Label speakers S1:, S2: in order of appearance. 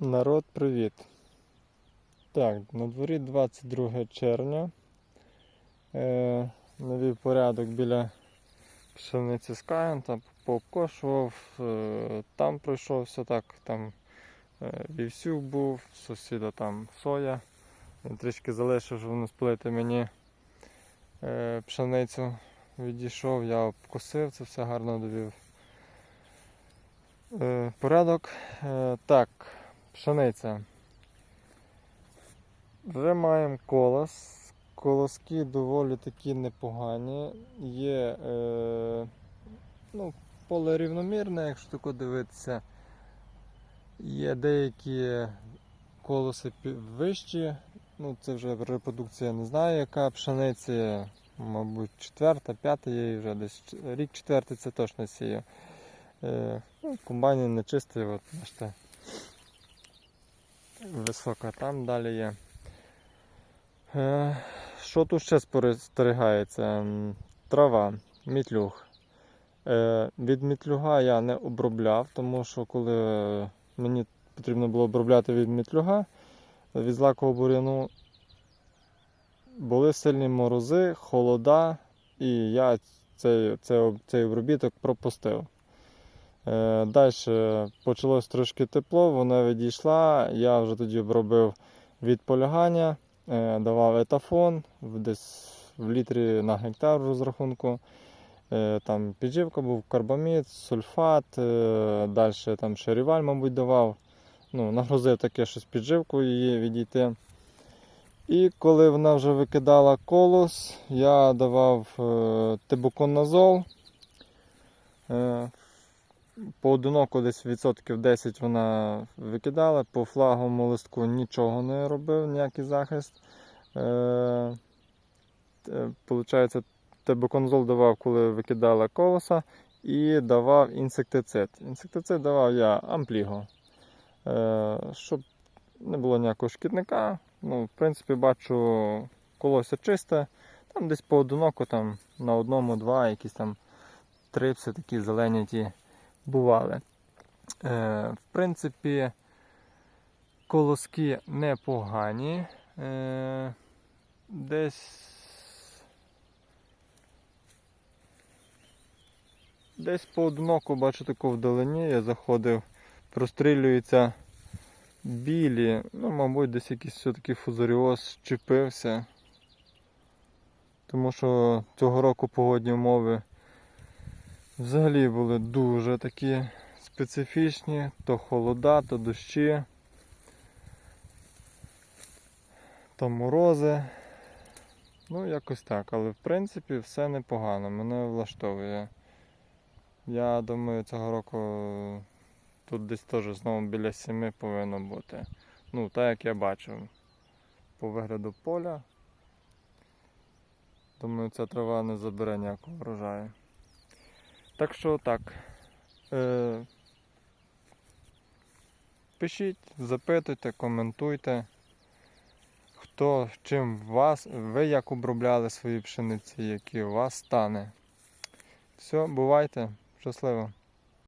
S1: Народ, привіт! Так, на дворі 22 червня. Е, навів порядок біля пшениці з там пообкошував, е, там пройшовся так, там е, вівсюк був, сусіда там соя. Він трішки залишив, щоб воно сплити мені е, пшеницю. Відійшов, я обкосив, це все гарно довів. Е, порядок. Е, так, пшениця. Вже маємо колос. Колоски доволі такі непогані. Є е, ну, поле рівномірне, якщо тако дивитися. Є деякі колоси вищі. Ну, це вже репродукція не знаю, яка пшениця, мабуть, четверта, п'ята є і вже десь рік четвертий це точно сію. Е, ну, комбайн не чистий, от бачите. Висока там далі є. Е, Що тут ще спостерігається? Трава, мітлюг. Е, Від мітлюга я не обробляв, тому що коли мені потрібно було обробляти від мітлюга, від злакового бур'яну були сильні морози, холода, і я цей, цей, цей обробіток пропустив. Е, Далі почалось трошки тепло, вона відійшла. Я вже тоді обробив від полягання, е, давав етафон десь в літрі на гектар розрахунку. Е, Там підживка був карбамід, сульфат, далі там ще мабуть, давав. Ну, нагрузив таке щось підживку її відійти. І коли вона вже викидала колос, я давав тибуконазол. Е, Поодиноко десь відсотків 10 вона викидала, по флаговому листку нічого не робив, ніякий захист. Е, е, Получається, давав, коли викидала колоса, і давав інсектицид. Інсектицид давав я ампліго, е, щоб не було ніякого шкідника. Ну, в принципі, бачу колося чисте. Там десь поодиноко там, на одному-два, якісь там трипси такі зелені ті бували. Е, в принципі, колоски непогані. Е, десь. Десь поодиноко бачу таку вдалині, я заходив, прострілюються білі, ну, мабуть, десь якийсь все-таки фузаріоз чіпився. Тому що цього року погодні умови взагалі були дуже такі специфічні, то холода, то дощі, то морози. Ну, якось так, але в принципі все непогано, мене влаштовує. Я думаю, цього року тут десь теж знову біля 7 повинно бути. Ну, так як я бачив по вигляду поля. Думаю, ця трава не забере ніякого врожаю. Так що так. Е, пишіть, запитуйте, коментуйте. Хто чим вас, ви як обробляли свої пшениці, які у вас стане. Все, бувайте, щасливо.